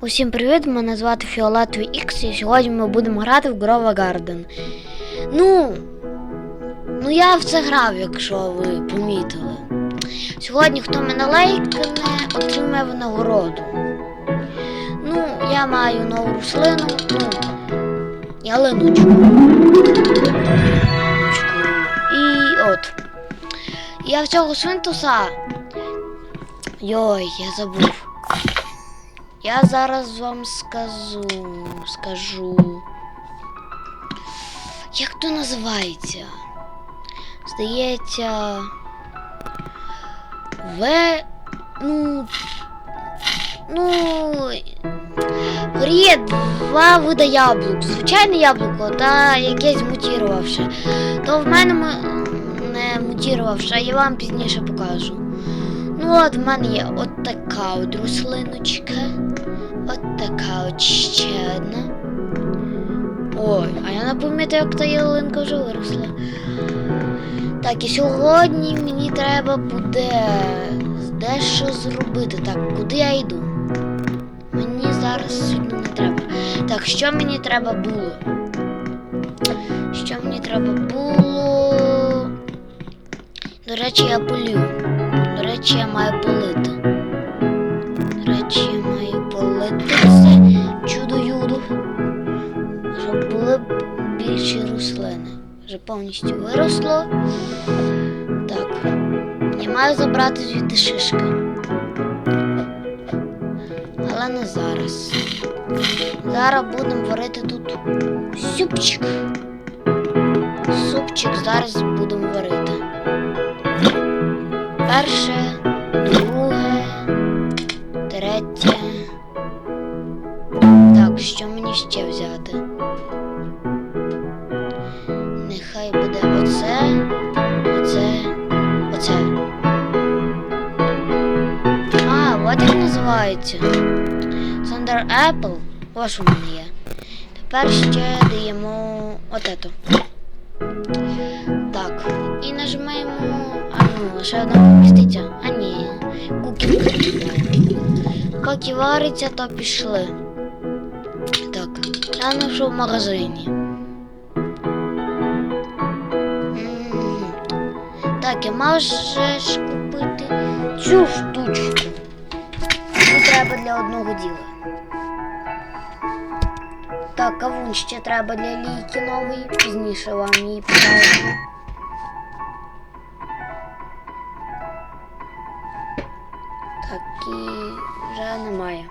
Усім привіт! Мене звати Фіолетовий Ікс, і сьогодні ми будемо грати в Grova Garden. Ну, ну я в це грав, якщо ви помітили. Сьогодні, хто мене лайкне, отримає винагороду. Ну, я маю нову рослину, ну. Ялиночку. І от. Я в цього свинтуса. Йой, я забув. Я зараз вам скажу, скажу. Як то називається? Здається. В. Ну. Ну. Є два вида яблук. Звичайне яблуко та якесь мутірувавше. То в мене не мутірувавше, я вам пізніше покажу. Ну, от в мене є от така от рослиночка. Така от ще одна. Ой, а я не пам'ятаю, як та ялинка вже виросла. Так, і сьогодні мені треба буде дещо зробити. Так, куди я йду? Мені зараз сьогодні не треба. Так, що мені треба було? Що мені треба було? До речі, я полю. До речі, я маю полити. До речі, я маю полити Щоб більші рослини. Вже повністю виросло. Так. Я маю забрати звідти шишки. Але не зараз. Зараз будемо варити тут супчик. Супчик зараз будемо варити. Перше, Є. Тепер ще даємо от ето. Так, і нажимаємо. А ну, лише одна поміститься. А ні. Кукінг. Поки вариться, то пішли. Так, я знайшов в магазині. Так, я можеш купити цю штучку. Мені треба для одного діла. Так, кавун ще треба для лійки нової. Пізніше вам її покажу. Так, і вже немає.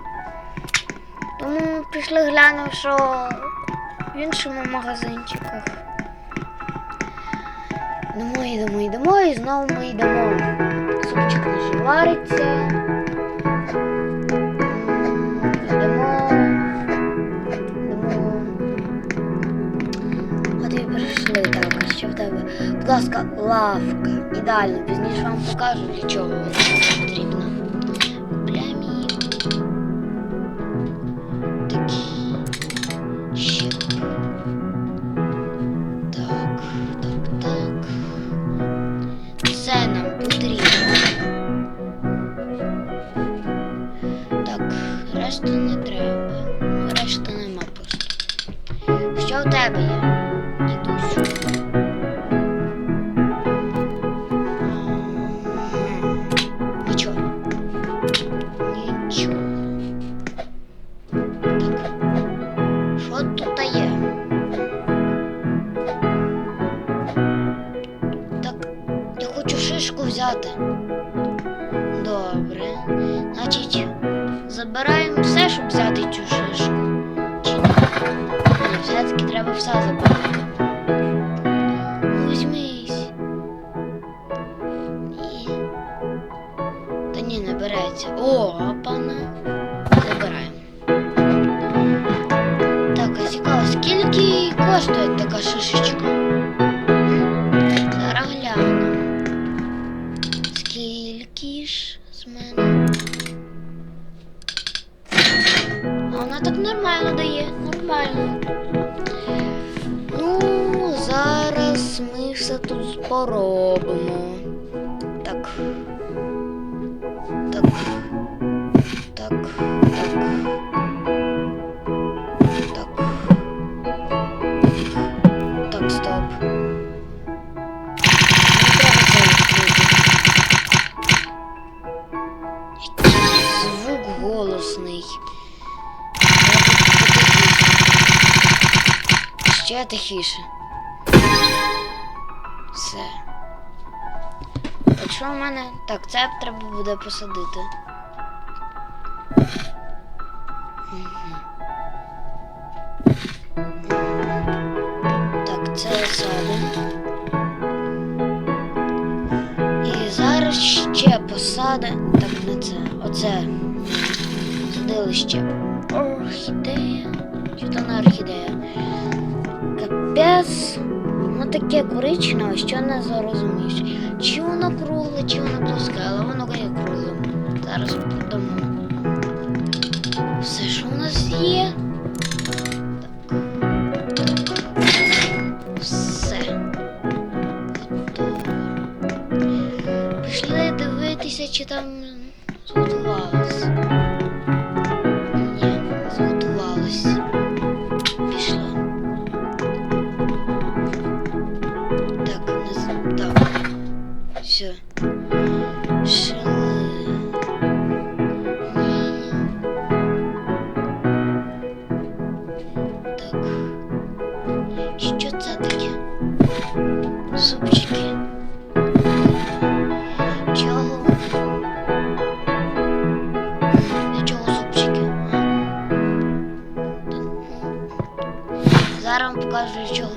Тому пішли глянемо, що в іншому магазинчиках. Йдемо, йдемо, йдемо і знову ми йдемо. Супчик наш вариться. Будь ласка, лавка. Ідеально, пізніше вам покажу, для чого вона потрібна. Купляємо. Такий. Щіп. Так, так, так. Це нам потрібно. Так, решти не треба. Решти нема просто. Що в тебе є? Скільки коштує така шишечка? Ще тихіше. Все. Якщо в мене. Так, це треба буде посадити. Так, це садимо. І зараз ще посадимо. Так, не це. Оце. Садили ще. Орхідея. Що не орхідея? Капець. Воно таке коричневе, що не зрозумієш. Чи воно кругле, чи воно плоске, але воно є круглим. Зараз продамо. Все, що у нас є. Все. Пішли дивитися, чи там зготувалось.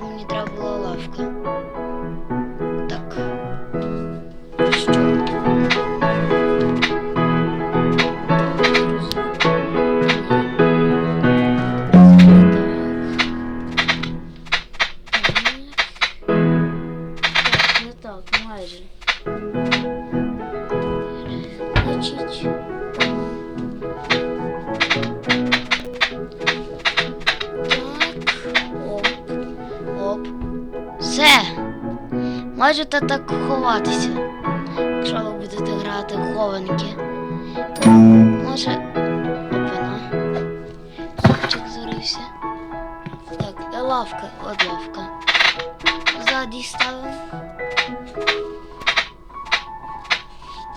Мені треба була лавка. Можете так ховатися. Якщо ви будете грати в хованки. Може. Опана. Супчик зорився. Так, лавка? От лавка. Ззаді ставимо.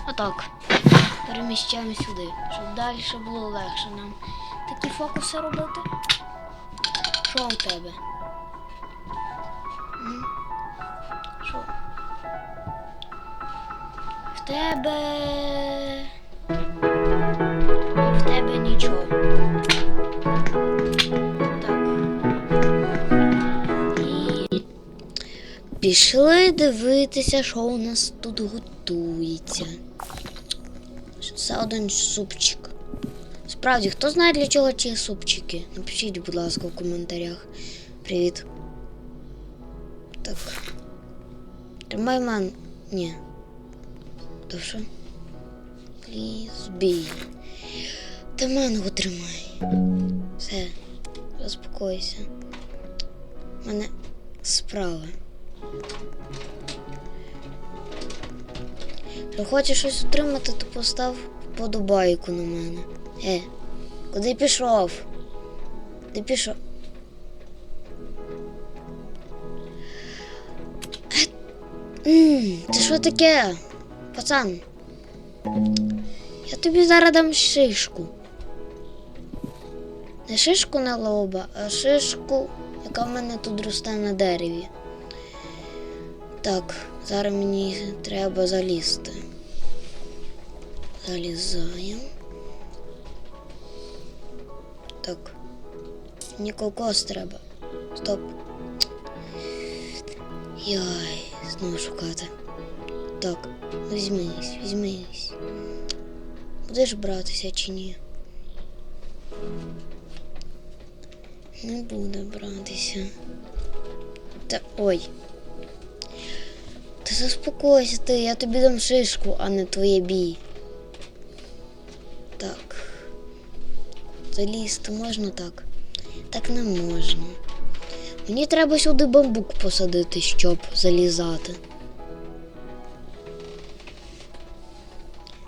Отак. Переміщаємо сюди, щоб далі було легше нам такі фокуси робити. Що у тебе? Тебе. В тебе нічого. Так. І пішли дивитися, що у нас тут готується. Це один супчик. Справді, хто знає для чого ці супчики? Напишіть, будь ласка, в коментарях. Привіт. Так. Тримай ман. Ні. Що? Please be. Та мангу тримай. Все. Заспокойся. У мене справа. Якщо хочеш щось отримати, то постав вподобайку на мене. Е, куди пішов? Ти пішов? Ммм, це що таке? Пацан? Я тобі зараз дам шишку. Не шишку на лоба, а шишку, яка в мене тут росте на дереві. Так, зараз мені треба залізти. Залізаємо. Так. Мені кокос треба. Стоп. Яй, знову шукати. Так, візьмись, візьмись. Будеш братися чи ні? Не буде братися. Та ой. Ти заспокойся ти, я тобі дам шишку, а не твоє бій. Так. Залізти можна так? Так не можна. Мені треба сюди бамбук посадити, щоб залізати.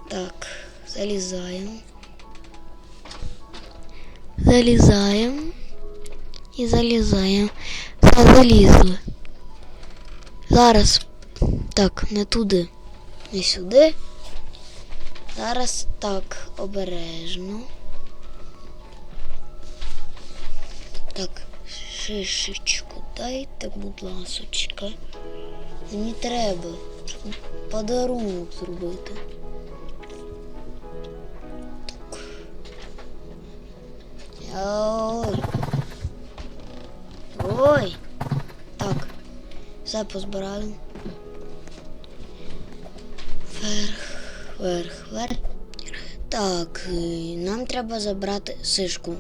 Так, залізаємо. Залізаємо. І залізаємо. Все, залізли. Зараз. Так, не туди. Не сюди. Зараз так, обережно. Так, шишечку дайте, будь ласочка. Мені треба, щоб подарунок зробити. Ой. Ой. Так. Все позбирали. Вверх, вверх, вверх. Так, е, нам треба забрати сишку.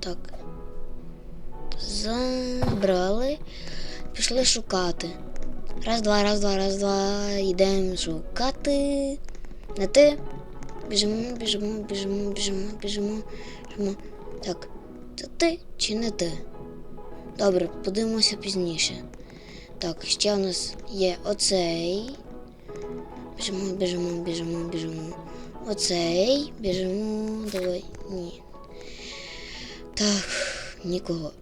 Так. Забрали. Пішли шукати. Раз, два, раз, два, раз, два. Йдемо шукати. Не ти. Біжимо, біжимо, біжимо, біжимо, біжимо, біжимо. Так, це ти чи не ти? Добре, подивимося пізніше. Так, ще у нас є оцей. Біжимо, біжимо, біжимо, біжимо. Оцей. Біжимо. Давай. Ні. Так, нікого.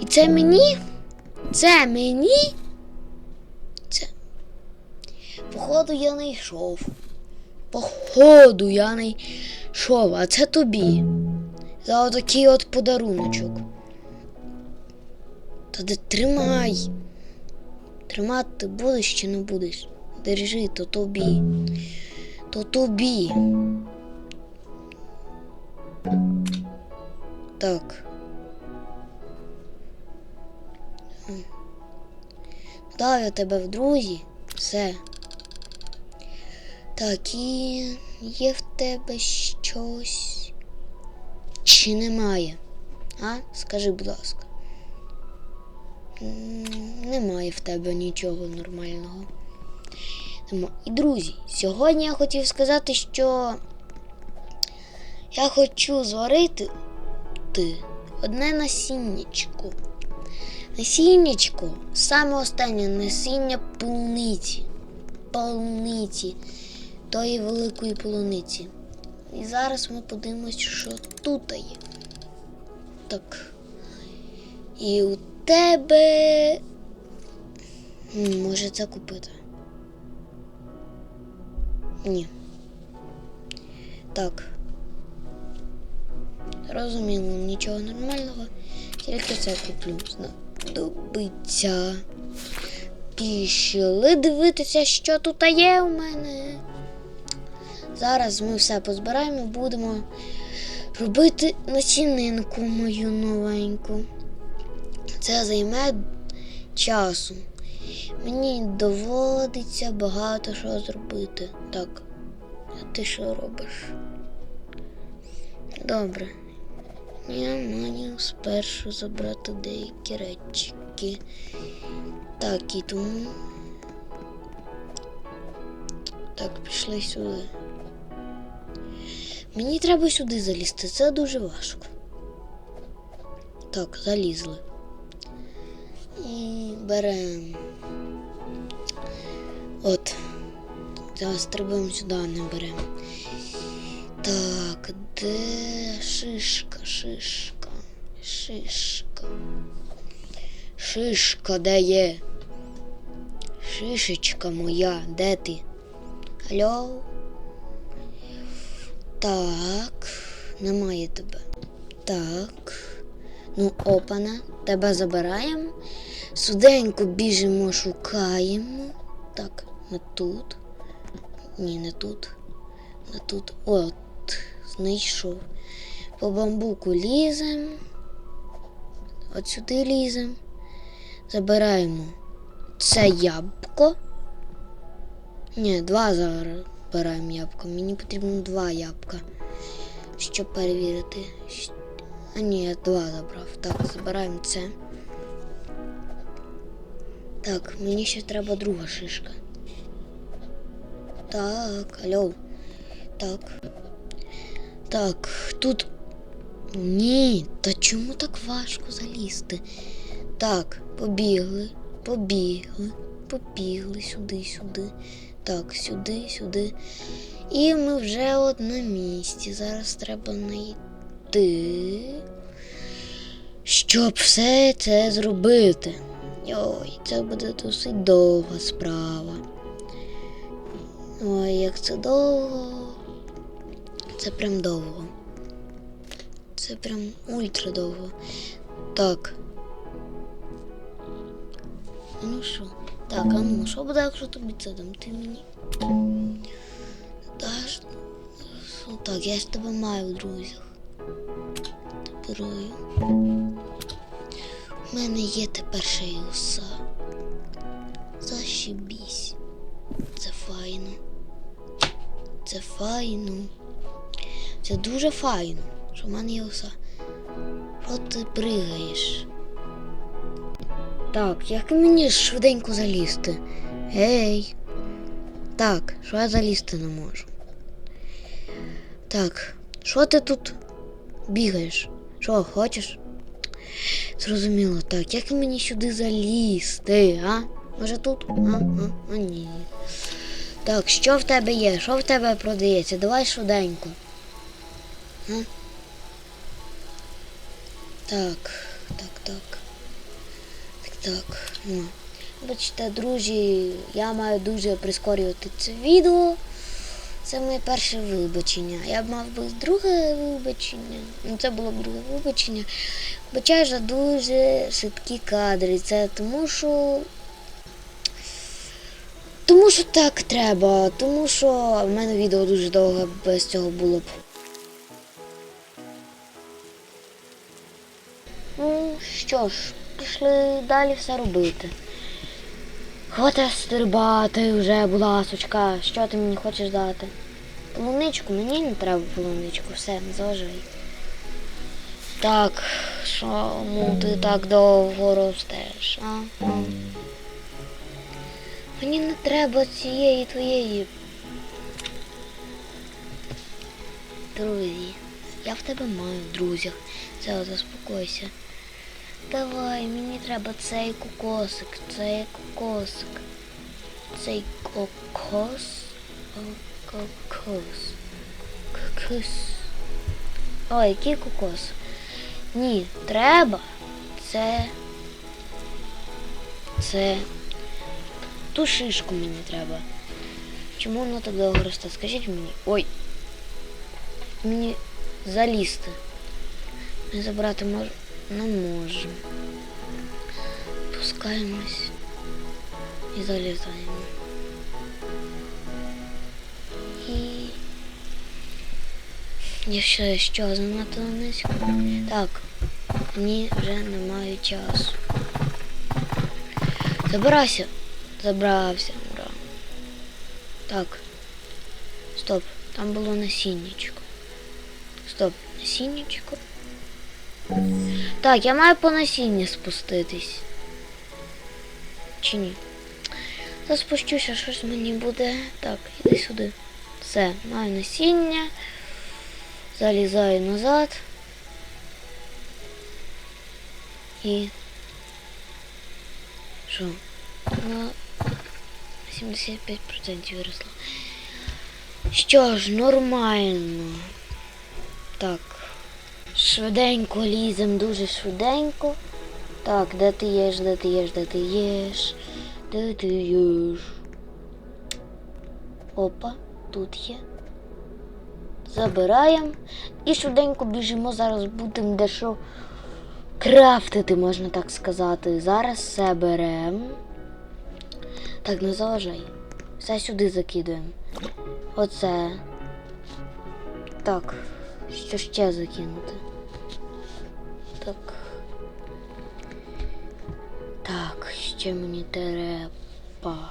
І це мені? Це мені? Це. Походу я не йшов. Походу я не йшов, а це тобі. За отакий от подаруночок. Та де тримай. Тримати будеш чи не будеш? Держи, то тобі. То тобі. Так. Дав я тебе в друзі. Все. Так, і є в тебе щось. Чи немає? А? Скажи, будь ласка. Немає в тебе нічого нормального. І друзі, сьогодні я хотів сказати, що я хочу зварити ти одне насіннячко. Насіннячко, саме останнє насіння полуниці. Полуниці, тої великої полуниці. І зараз ми подивимось, що тут є. Так. І у тебе. Може це купити? Ні. Так. Розуміло, нічого нормального. Тільки це куплю. Знадобиться. Пішли дивитися, що тут є у мене. Зараз ми все позбираємо, будемо робити насінинку мою новеньку. Це займе часу. Мені доводиться багато що зробити. Так, а ти що робиш? Добре. Я маю спершу забрати деякі речки. Так, і тому. Так, пішли сюди. Мені треба сюди залізти, це дуже важко. Так, залізли. І беремо. От. Зараз стрибаємо сюди, не беремо. Так, де шишка, шишка, шишка. Шишка, де є? Шишечка моя, де ти? Алло? Так, немає тебе. Так. Ну, опана, тебе забираємо. Суденько біжимо, шукаємо. Так, не тут. Ні, не тут. Не тут. От, знайшов. По бамбуку лізем. От сюди лізем. Забираємо це ябко. Ні, два зараз збираємо ябко. Мені потрібно два ябка, щоб перевірити. А ні, я два забрав. Так, забираємо це. Так, мені ще треба друга шишка. Так, алло. Так. Так, тут. Ні, та чому так важко залізти? Так, побігли, побігли, побігли сюди, сюди. Так, сюди, сюди. І ми вже от на місці. Зараз треба знайти, щоб все це зробити. Ой, це буде досить довга справа. Ой, як це довго. Це прям довго. Це прям ультра довго. Так. Ну що? Так, а ну, що буде, якщо тобі це дам? Ти мені. Даш. Ну, так, я ж тебе маю в друзях. Тепер. У мене є тепер ще й. Зашибісь. Це файно. Це файно. Це дуже файно, що в мене є уса. Що ти пригаєш? Так, як мені швиденько залізти? Ей. Так, що я залізти не можу. Так, що ти тут бігаєш? Що, хочеш? Зрозуміло, так, як мені сюди залізти, а? Може тут? А, а, а ні. Так, що в тебе є? Що в тебе продається? Давай швиденько. А? Так, так, так. Так. Ну. Бачите, друзі, я маю дуже прискорювати це відео. Це моє перше вибачення. Я б мав би друге вибачення. Ну, це було б друге вибачення. Вибачаю за дуже швидкі кадри. Це тому що. Тому що так треба. Тому що в мене відео дуже довго без цього було б. Ну що ж, пішли далі все робити. Хвата стрибати вже, будь ласочка. Що ти мені хочеш дати? Полуничку? Мені не треба полуничку, все, не заважай. Так, чому ти так довго ростеш? А? Мені не треба цієї твоєї. Друзі, я в тебе маю друзях. Все, заспокойся. Давай, мені треба цей кокосик, цей кокосик. Цей кокос. Кокос. Кокос. Ой, який кокос? Ні, треба. Це. Це. Ту шишку мені треба. Чому воно так довго росте? Скажіть мені. Ой. Мені залізти. Забрати можу. Не можу. Пускаємось і залізаємо. І. Я ще що занадто низько. Так, мені вже немає часу. Забирайся. Забрався, ура. Так. Стоп, там було насіннячко. Стоп, насіннячко. Так, я маю по насіння спуститись. Чи ні? Та спущуся, щось мені буде. Так, іди сюди. Все, маю насіння. Залізаю назад. І. Що? На 75% виросла. Що ж, нормально. Так. Швиденько лізем, дуже швиденько. Так, де ти єш, де ти єш, де ти єш, де ти єш. Опа, тут є. Забираємо. І швиденько біжимо. Зараз будемо дещо крафтити, можна так сказати. Зараз все беремо. Так, не заважай. Все сюди закидуємо. Оце. Так. Що ще закинути? Так. Так, ще мені треба.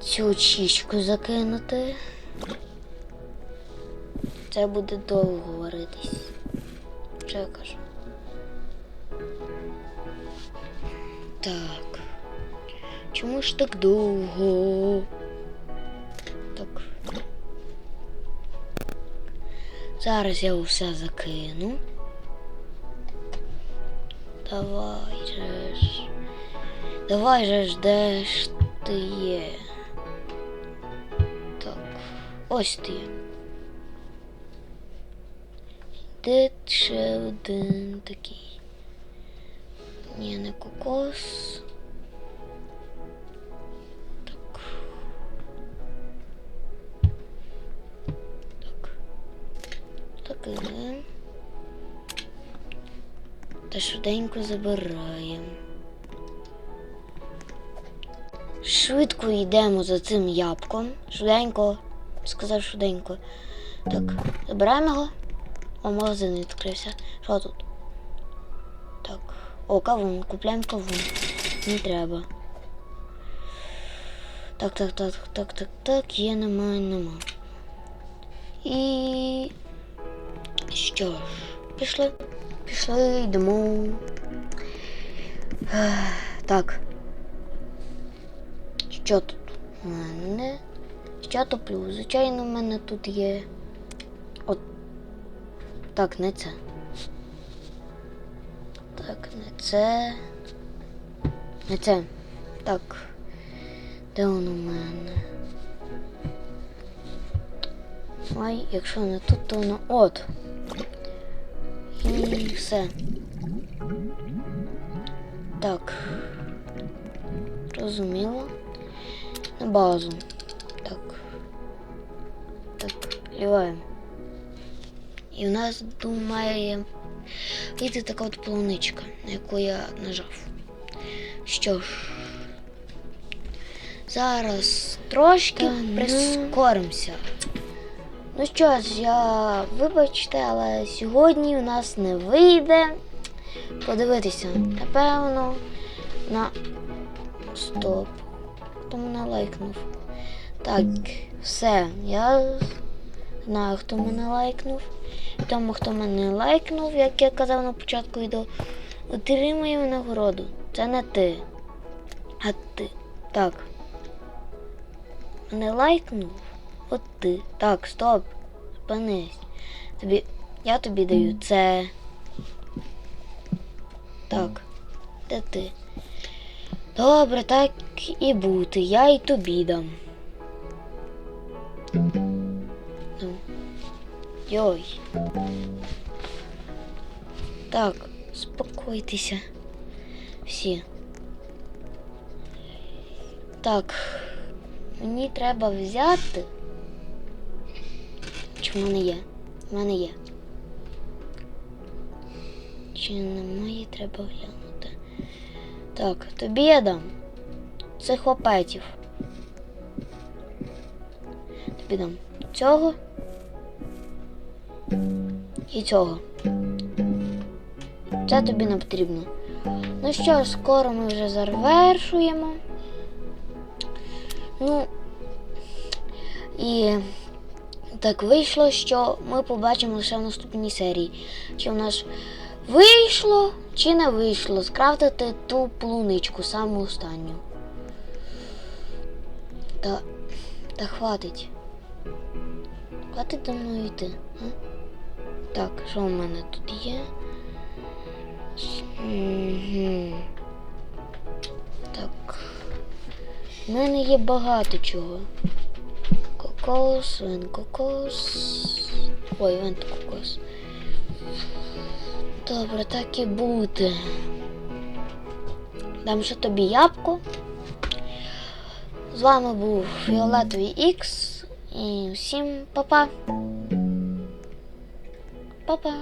Цю чічку закинути. Це буде довго варитись. Кажу? Так. Чому ж так довго? Так. Зараз я усе закину. Давай же ж. Давай же ж, де ж ти є? Так. Ось ти. Де ще один такий? Ні, не кокос. Та швиденько забираємо. Швидко йдемо за цим ябком. Швиденько. Сказав швиденько. Так, забираємо його. О, магазин відкрився. Що тут? Так. О, кавун. Купляємо кавун. Не треба. Так, так, так, так, так, так, є, немає, нема. І. Що ж, пішли. Пішли, йдемо. Так. Що тут у мене? Що топлю? Звичайно, в мене тут є. От. Так, не це. Так, не це. Не це. Так. Де воно в мене? Ай, якщо не тут, то воно. От. І все. Так. Розуміло. На базу. Так. Так, ліваємо. І в нас думає вийти така от полуничка, на яку я нажав. Що ж, зараз трошки Та прискоримося. Ну що ж, я вибачте, але сьогодні у нас не вийде подивитися. Напевно, на стоп. Хто мене лайкнув? Так, все. Я знаю, хто мене лайкнув. Тому, хто мене лайкнув, як я казав на початку відео, отримує нагороду. Це не ти. А ти. Так. Мене лайкнув? От ти. Так, стоп. Спинись. Тобі. Я тобі даю це. Так. Де ти? Добре, так і бути. Я і тобі дам. Ну. Йой. Так, спокойтеся. Всі. Так. Мені треба взяти. В мене є? В мене є. Чи немає, треба глянути. Так, тобі я дам цих опетів. Тобі дам цього і цього. Це тобі не потрібно. Ну що скоро ми вже завершуємо. Ну і так вийшло, що ми побачимо лише в наступній серії. Чи в нас вийшло, чи не вийшло скрафтити ту полуничку, саму останню. Та, та хватить. Хватить до мною йти. Так, що в мене тут є? Так. У мене є багато чого. Кокос, вен кокос. Ой, вент кокос. Добре, так і буде. Дам ще тобі ябку. З вами був Фіолетовий Ікс. І всім па-па. Па-па.